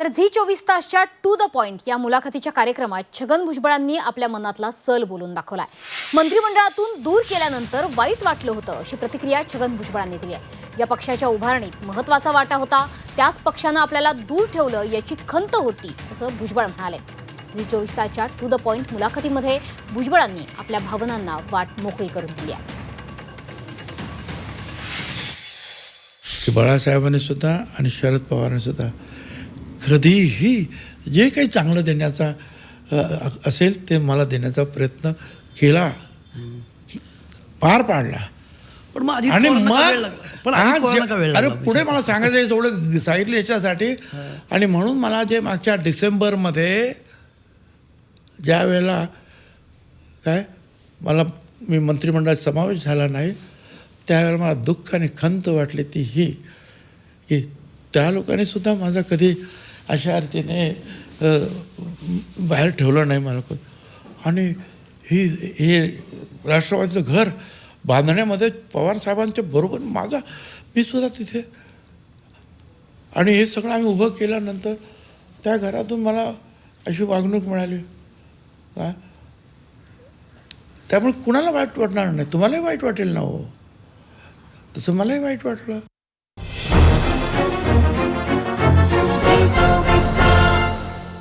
तर झी चोवीस तासच्या टू द पॉइंट या मुलाखतीच्या कार्यक्रमात छगन भुजबळांनी आपल्या मनातला सल बोलून दाखवलाय. मंत्रिमंडळातून दूर केल्यानंतर वाईट वाटलं होतं अशी प्रतिक्रिया छगन भुजबळांनी दिली आहे. या पक्षाच्या उभारणीत महत्त्वाचा वाटा होता त्याच पक्षानं आपल्याला दूर ठेवलं याची खंत होती असं भुजबळ म्हणाले. झी चोवीस तासच्या टू द पॉइंट मुलाखतीमध्ये भुजबळांनी आपल्या भावनांना वाट मोकळी करून दिली आहे. की बाळासाहेबांनी सुद्धा आणि शरद पवारांनी सुद्धा कधीही जे काही चांगलं देण्याचा असेल ते मला देण्याचा प्रयत्न केला. पार पाडला. पण मग आणि? पण अरे? पुढे मला सांगायचं एवढं सांगितलं याच्यासाठी. आणि म्हणून मला जे मागच्या डिसेंबरमध्ये ज्या वेळेला काय मला मी मंत्रिमंडळात समावेश झाला नाही त्यावेळेला मला दुःख आणि खंत वाटली ती ही की त्या लोकांनी सुद्धा माझा कधी अशा अर्थीने बाहेर ठेवलं नाही मला आणि ही हे राष्ट्रवादीचं घर बांधण्यामध्ये पवार साहेबांच्या बरोबर माझा मी सुद्धा तिथे. आणि हे सगळं आम्ही उभं केल्यानंतर त्या घरातून मला अशी वागणूक मिळाली. का त्यामुळे कुणाला वाईट वाटणार नाही? तुम्हालाही वाईट वाटेल ना हो? तसं मलाही वाईट वाटलं.